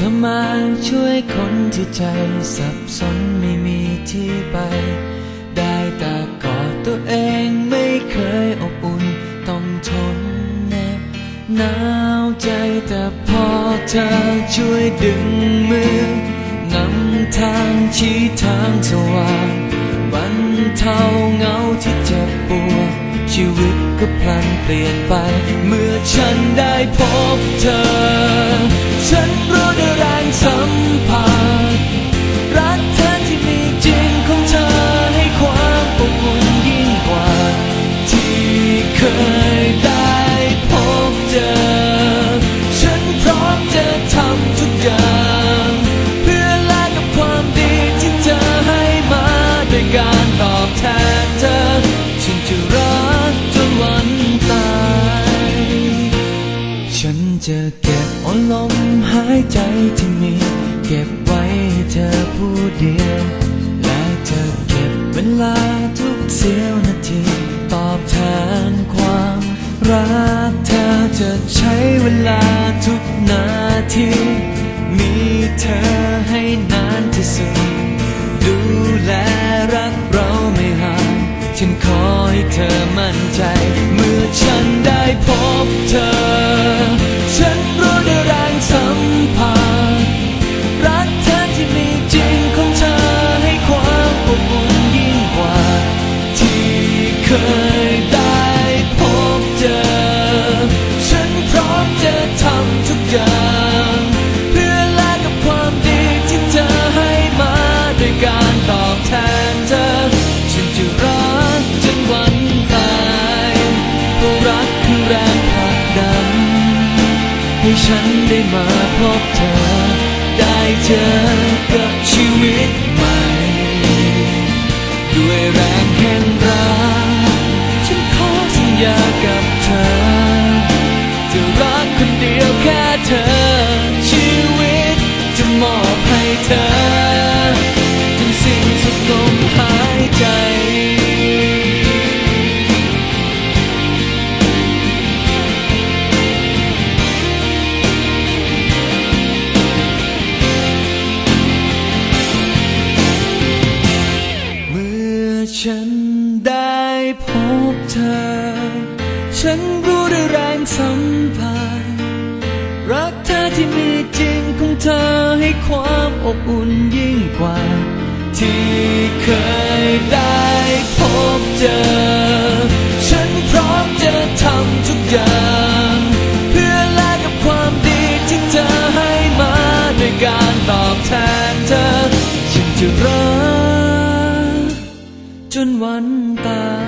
ธอมาช่วยคนที่ใจสับสนไม่มีที่ไป ได้แต่กอดตัวเองไม่เคยอบอุ่นต้องทนแนบหนาวใจแต่พอเธอช่วยดึงมือนำทางชี้ทางสว่างบรรเทาเหงาที่เจ็บปวดชีวิตก็พลันเปลี่ยนไป เมื่อฉันได้พบเธอ จะเก็บอาลมหายใจที่มี เก็บไว้ให้เธอผู้เดียว และจะเก็บเวลาทุกเสี้ยวนาที ตอบแทนความรักเธอจะใช้เวลาทุกนาที มีเธอให้นานที่สุด ดูแลรักเราไม่ห่างฉันขอให้เธอมั่นใจ ยได้พบเจอ ฉันพร้อมจะทำทุกอย่าง เพื่อแลกกับความดีที่เธอให้มาด้วยการตอบแทนเธอ ฉันจะรักจนวันตายเพราะรักคือแรงผลักดันให้ฉันได้มาพบเธอ ได้เจอกับชีวิต อ ฉันรู้ได้แรงสัมผัสรักเธอที่มีจริงของเธอให้ความอบอุ่นยิ่งกว่า ที่เคยได้พบเจอ ฉันพร้อมจะทำทุกอย่าง เพื่อแลกกับความดีที่เธอให้มาด้วยการตอบแทนเธอ ฉันจะรักจนวันตาย